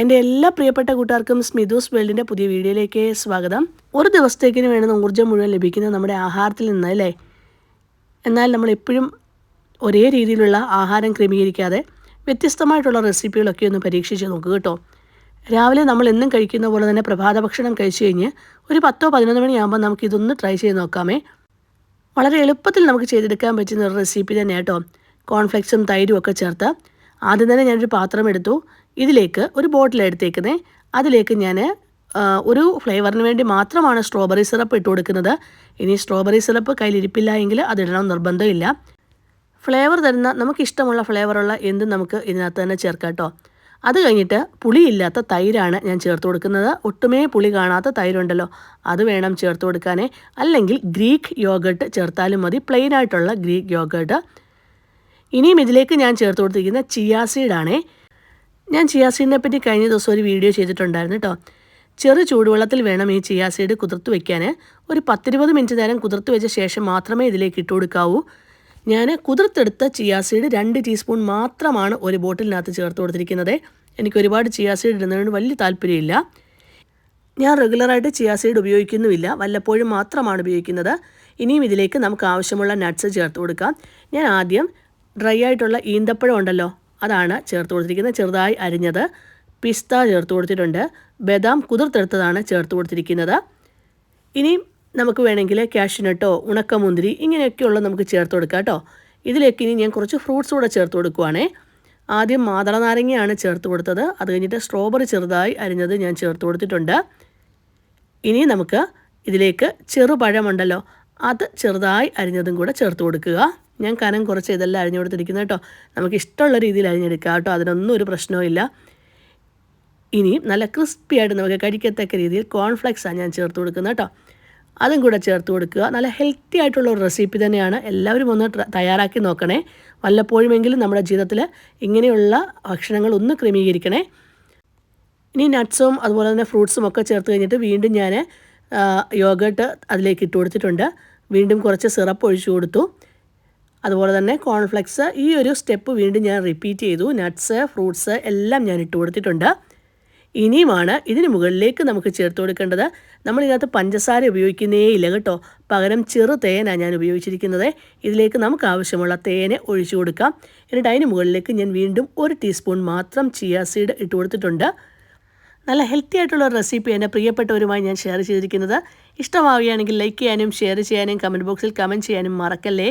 എന്റെ എല്ലാ പ്രിയപ്പെട്ട കൂട്ടുകാർക്കും സ്മിതൂസ് വേൾഡിന്റെ പുതിയ വീഡിയോയിലേക്ക് സ്വാഗതം. ഒരു ദിവസത്തേക്കിന് വേണ്ടുന്ന ഊർജം മുഴുവൻ ലഭിക്കുന്നത് നമ്മുടെ ആഹാരത്തിൽ നിന്ന് അല്ലേ? എന്നാൽ നമ്മൾ എപ്പോഴും ഒരേ രീതിയിലുള്ള ആഹാരം ക്രമീകരിക്കാതെ വ്യത്യസ്തമായിട്ടുള്ള റെസിപ്പികളൊക്കെ ഒന്ന് പരീക്ഷിച്ച് നോക്കുക കേട്ടോ. രാവിലെ നമ്മൾ എന്നും കഴിക്കുന്ന പോലെ തന്നെ പ്രഭാത ഭക്ഷണം കഴിച്ചു കഴിഞ്ഞ് ഒരു പത്തോ പതിനൊന്ന് മണിയാകുമ്പോൾ നമുക്ക് ഇതൊന്ന് ട്രൈ ചെയ്ത് നോക്കാമേ. വളരെ എളുപ്പത്തിൽ നമുക്ക് ചെയ്തെടുക്കാൻ പറ്റുന്ന ഒരു റെസിപ്പി തന്നെ കേട്ടോ. കോൺഫ്ലെക്സും തൈരും ഒക്കെ ചേർത്ത് ആദ്യം തന്നെ ഞാനൊരു പാത്രം എടുത്തു. ഇതിലേക്ക് ഒരു ബോട്ടിൽ എടുത്തേക്കുന്നത് അതിലേക്ക് ഞാൻ ഒരു ഫ്ലേവറിന് വേണ്ടി മാത്രമാണ് സ്ട്രോബെറി സിറപ്പ് ഇട്ട് കൊടുക്കുന്നത്. ഇനി സ്ട്രോബെറി സിറപ്പ് കയ്യിലിരിപ്പില്ല എങ്കിൽ അതിടണം നിർബന്ധമില്ല. ഫ്ലേവർ തരുന്ന നമുക്കിഷ്ടമുള്ള ഫ്ലേവറുള്ള എന്തും നമുക്ക് ഇതിനകത്ത് തന്നെ ചേർക്കാം കേട്ടോ. അത് കഴിഞ്ഞിട്ട് പുളിയില്ലാത്ത തൈരാണ് ഞാൻ ചേർത്ത് കൊടുക്കുന്നത്. ഒട്ടുമേ പുളി കാണാത്ത തൈരുണ്ടല്ലോ. അത് വേണം ചേർത്ത് കൊടുക്കാനേ. അല്ലെങ്കിൽ ഗ്രീക്ക് യോഗട്ട് ചേർത്താലും മതി. പ്ലെയിൻ ആയിട്ടുള്ള ഗ്രീക്ക് യോഗട്ട് ഇനിയും ഇതിലേക്ക് ഞാൻ ചേർത്ത് കൊടുത്തിരിക്കുന്ന ചിയാ സീഡാണേ ഞാൻ ചിയാസീഡിനെ പറ്റി കഴിഞ്ഞ ദിവസം ഒരു വീഡിയോ ചെയ്തിട്ടുണ്ടായിരുന്നു കേട്ടോ ചെറു ചൂടുവെള്ളത്തിൽ വേണം ഈ ചിയാ സീഡ് കുതിർത്ത് വയ്ക്കാൻ ഒരു പത്തിരുപത് മിനിറ്റ് നേരം കുതിർത്ത് വെച്ച ശേഷം മാത്രമേ ഇതിലേക്ക് ഇട്ട് കൊടുക്കാവൂ. ഞാൻ കുതിർത്തെടുത്ത ചിയാ സീഡ് രണ്ട് ടീസ്പൂൺ മാത്രമാണ് ഒരു ബോട്ടിലിനകത്ത് ചേർത്ത് കൊടുത്തിരിക്കുന്നത്. എനിക്ക് ഒരുപാട് ചിയാ സീഡ് ഇടുന്നതിന് വലിയ താല്പര്യമില്ല. ഞാൻ റെഗുലറായിട്ട് ചിയാ സീഡ് ഉപയോഗിക്കുന്നുമില്ല. വല്ലപ്പോഴും മാത്രമാണ് ഉപയോഗിക്കുന്നത്. ഇനിയും ഇതിലേക്ക് നമുക്ക് ആവശ്യമുള്ള നട്ട്സ് ചേർത്ത് കൊടുക്കാം. ഞാൻ ആദ്യം ഡ്രൈ ആയിട്ടുള്ള ഈന്തപ്പഴം ഉണ്ടല്ലോ അതാണ് ചേർത്ത് കൊടുത്തിരിക്കുന്നത്. ചെറുതായി അരിഞ്ഞത് പിസ്ത ചേർത്ത് കൊടുത്തിട്ടുണ്ട്. ബദാം കുതിർത്തെടുത്തതാണ് ചേർത്ത് കൊടുത്തിരിക്കുന്നത്. ഇനിയും നമുക്ക് വേണമെങ്കിൽ കാഷ്യൂനട്ടോ ഉണക്കമുന്തിരി ഇങ്ങനെയൊക്കെയുള്ള നമുക്ക് ചേർത്ത് കൊടുക്കാം കേട്ടോ. ഇതിലേക്ക് ഇനി ഞാൻ കുറച്ച് ഫ്രൂട്ട്സ് കൂടെ ചേർത്ത് കൊടുക്കുവാണേ. ആദ്യം മാതള നാരങ്ങയാണ് ചേർത്ത് കൊടുത്തത്. അത് കഴിഞ്ഞിട്ട് സ്ട്രോബെറി ചെറുതായി അരിഞ്ഞത് ഞാൻ ചേർത്ത് കൊടുത്തിട്ടുണ്ട്. ഇനി നമുക്ക് ഇതിലേക്ക് ചെറുപഴമുണ്ടല്ലോ അത് ചെറുതായി അരിഞ്ഞതും കൂടെ ചേർത്ത് കൊടുക്കുക. ഞാൻ കനം കുറച്ച് ഇതെല്ലാം അരിഞ്ഞു കൊടുത്തിരിക്കുന്നത് കേട്ടോ. നമുക്ക് ഇഷ്ടമുള്ള രീതിയിൽ അരിഞ്ഞെടുക്കുക കേട്ടോ. അതിനൊന്നും ഒരു പ്രശ്നവുമില്ല ഇനി നല്ല ക്രിസ്പി ആയിട്ട് നമുക്ക് കഴിക്കത്തക്ക രീതിയിൽ കോൺഫ്ലെക്സാണ് ഞാൻ ചേർത്ത് കൊടുക്കുന്നത് കേട്ടോ. അതും കൂടെ ചേർത്ത് കൊടുക്കുക. നല്ല ഹെൽത്തി ആയിട്ടുള്ള ഒരു റെസിപ്പി തന്നെയാണ്. എല്ലാവരും ഒന്ന് തയ്യാറാക്കി നോക്കണേ. വല്ലപ്പോഴുമെങ്കിലും നമ്മുടെ ജീവിതത്തിൽ ഇങ്ങനെയുള്ള ഭക്ഷണങ്ങൾ ഒന്ന് ക്രമീകരിക്കണേ. ഇനി നട്ട്സും അതുപോലെ തന്നെ ഫ്രൂട്ട്സും ഒക്കെ ചേർത്ത് കഴിഞ്ഞിട്ട് വീണ്ടും ഞാൻ യോഗട്ട് അതിലേക്ക് ഇട്ട് കൊടുത്തിട്ടുണ്ട്. വീണ്ടും കുറച്ച് സിറപ്പ് ഒഴിച്ചു കൊടുത്തു. അതുപോലെ തന്നെ കോൺഫ്ലെക്സ് ഈ ഒരു സ്റ്റെപ്പ് വീണ്ടും ഞാൻ റിപ്പീറ്റ് ചെയ്തു. നട്ട്സ് ഫ്രൂട്ട്സ് എല്ലാം ഞാൻ ഇട്ട് കൊടുത്തിട്ടുണ്ട്. ഇനിയുമാണ് ഇതിന് മുകളിലേക്ക് നമുക്ക് ചേർത്ത് കൊടുക്കേണ്ടത്. നമ്മളിതിനകത്ത് പഞ്ചസാര ഉപയോഗിക്കുന്നേ ഇല്ല കേട്ടോ. പകരം ചെറു തേനാണ് ഞാൻ ഉപയോഗിച്ചിരിക്കുന്നത്. ഇതിലേക്ക് നമുക്ക് ആവശ്യമുള്ള തേനെ ഒഴിച്ചു കൊടുക്കാം. എന്നിട്ട് അതിന് മുകളിലേക്ക് ഞാൻ വീണ്ടും ഒരു ടീസ്പൂൺ മാത്രം ചിയ സീഡ് ഇട്ട് കൊടുത്തിട്ടുണ്ട്. നല്ല ഹെൽത്തി ആയിട്ടുള്ള ഒരു റെസിപ്പി എന്റെ പ്രിയപ്പെട്ടവരുമായി ഞാൻ ഷെയർ ചെയ്തിരിക്കുന്നത്. ഇഷ്ടമാവുകയാണെങ്കിൽ ലൈക്ക് ചെയ്യാനും ഷെയർ ചെയ്യാനും കമന്റ് ബോക്സിൽ കമന്റ് ചെയ്യാനും മറക്കല്ലേ?